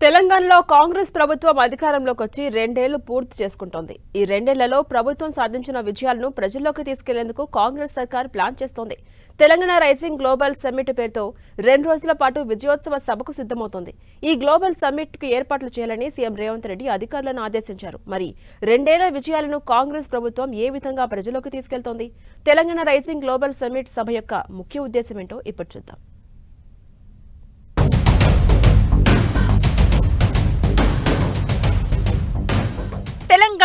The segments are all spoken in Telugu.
తెలంగాణలో కాంగ్రెస్ ప్రభుత్వం అధికారంలోకి వచ్చి రెండేళ్ళు పూర్తి చేసుకుంటోంది. ఈ రెండేళ్ళలో ప్రభుత్వం సాధించిన విజయాలను ప్రజల్లోకి తీసుకెళ్ళేందుకు కాంగ్రెస్ సర్కార్ ప్లాన్ చేస్తోంది. తెలంగాణ రైజింగ్ గ్లోబల్ సమ్మిట్ పేరుతో రెండు రోజుల పాటు విజయోత్సవ సభకు సిద్ధమవుతోంది. ఈ గ్లోబల్ సమ్మిట్కు ఏర్పాట్లు చేయాలని సీఎం రేవంత్ రెడ్డి అధికారులను ఆదేశించారు. మరి రెండేళ్ళ విజయాలను కాంగ్రెస్ ప్రభుత్వం ఏ విధంగా ప్రజల్లోకి తీసుకెళ్తోంది? తెలంగాణ రైజింగ్ గ్లోబల్ సమ్మిట్ సభ యొక్క ముఖ్య ఉద్దేశం ఏంటో ఇప్పుడు చూద్దాం.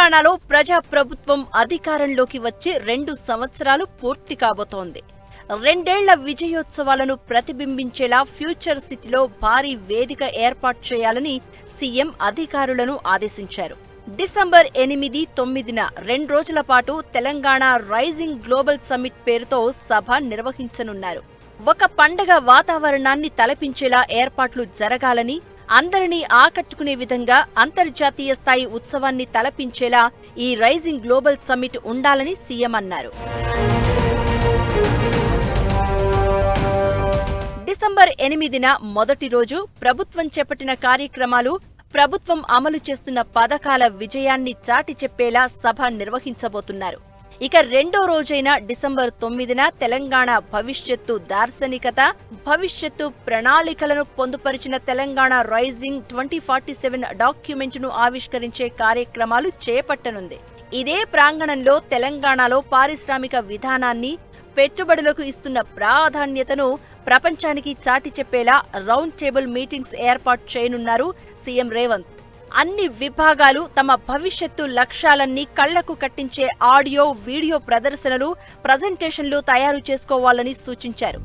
తెలంగాణలో ప్రజాప్రభుత్వం అధికారంలోకి వచ్చి రెండు సంవత్సరాలు పూర్తి కాబోతోంది. రెండేళ్ళ విజయోత్సవాలను ప్రతిబింబించేలా ఫ్యూచర్ సిటీలో భారీ వేదిక ఏర్పాటు చేయాలని సీఎం అధికారులను ఆదేశించారు. డిసెంబర్ ఎనిమిది తొమ్మిదిన రెండు రోజుల పాటు తెలంగాణ రైజింగ్ గ్లోబల్ సమ్మిట్ పేరుతో సభ నిర్వహించనున్నారు. ఒక పండగ వాతావరణాన్ని తలపించేలా ఏర్పాట్లు జరగాలని అందరినీ ఆకట్టుకునే విధంగా అంతర్జాతీయ స్థాయి ఉత్సవాన్ని తలపించేలా ఈ రైజింగ్ గ్లోబల్ సమ్మిట్ ఉండాలని సీఎం అన్నారు. డిసెంబర్ ఎనిమిదిన మొదటి రోజు ప్రభుత్వం చేపట్టిన కార్యక్రమాలు ప్రభుత్వం అమలు చేస్తున్న పథకాల విజయాన్ని చాటి చెప్పేలా సభ నిర్వహించబోతున్నారు. ఇక రెండో రోజైన డిసెంబర్ తొమ్మిదిన తెలంగాణ భవిష్యత్తు దార్శనికత భవిష్యత్తు ప్రణాళికలను పొందుపరిచిన Telangana rising twenty forty seven డాక్యుమెంట్ను ఆవిష్కరించే కార్యక్రమాలు చేపట్టనుంది. ఇదే ప్రాంగణంలో తెలంగాణలో పారిశ్రామిక విధానాన్ని పెట్టుబడులకు ఇస్తున్న ప్రాధాన్యతను ప్రపంచానికి చాటి చెప్పేలా రౌండ్ టేబుల్ మీటింగ్స్ ఏర్పాటు చేయనున్నారు సీఎం రేవంత్. అన్ని విభాగాలు తమ భవిష్యత్తు లక్ష్యాలన్నీ కళ్ళకు కట్టించే ఆడియో వీడియో ప్రదర్శనలు ప్రజెంటేషన్లు తయారు చేసుకోవాలని సూచించారు.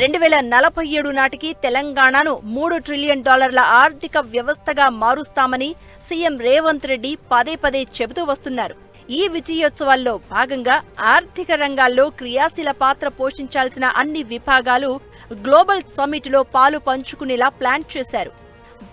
రెండు వేల నలభై ఏడు నాటికి తెలంగాణను మూడు ట్రిలియన్ డాలర్ల ఆర్థిక వ్యవస్థగా మారుస్తామని సీఎం రేవంత్ రెడ్డి పదే పదే చెబుతూ వస్తున్నారు. ఈ విజయోత్సవాల్లో భాగంగా ఆర్థిక రంగాల్లో క్రియాశీల పాత్ర పోషించాల్సిన అన్ని విభాగాలు గ్లోబల్ సమ్మిట్లో పాలు పంచుకునేలా ప్లాన్ చేశారు.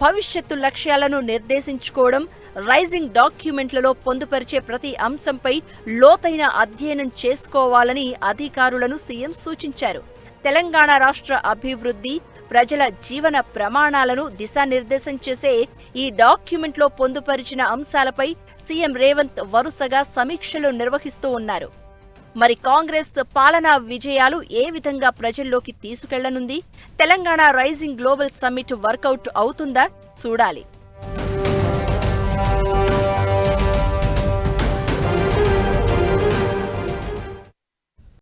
భవిష్యత్తు లక్ష్యాలను నిర్దేశించుకోవడం రైజింగ్ డాక్యుమెంట్లలో పొందుపరిచే ప్రతి అంశంపై లోతైన అధ్యయనం చేసుకోవాలని అధికారులను సీఎం సూచించారు. తెలంగాణ రాష్ట్ర అభివృద్ధి ప్రజల జీవన ప్రమాణాలను దిశానిర్దేశం చేసే ఈ డాక్యుమెంట్లో పొందుపరిచిన అంశాలపై సీఎం రేవంత్ వరుసగా సమీక్షలు నిర్వహిస్తూ ఉన్నారు. మరి కాంగ్రెస్ పాలనా విజయాలు ఏ విధంగా ప్రజల్లోకి తీసుకెళ్ళనుంది? Telangana rising global summit workout అవుతుందా? చూడాలి.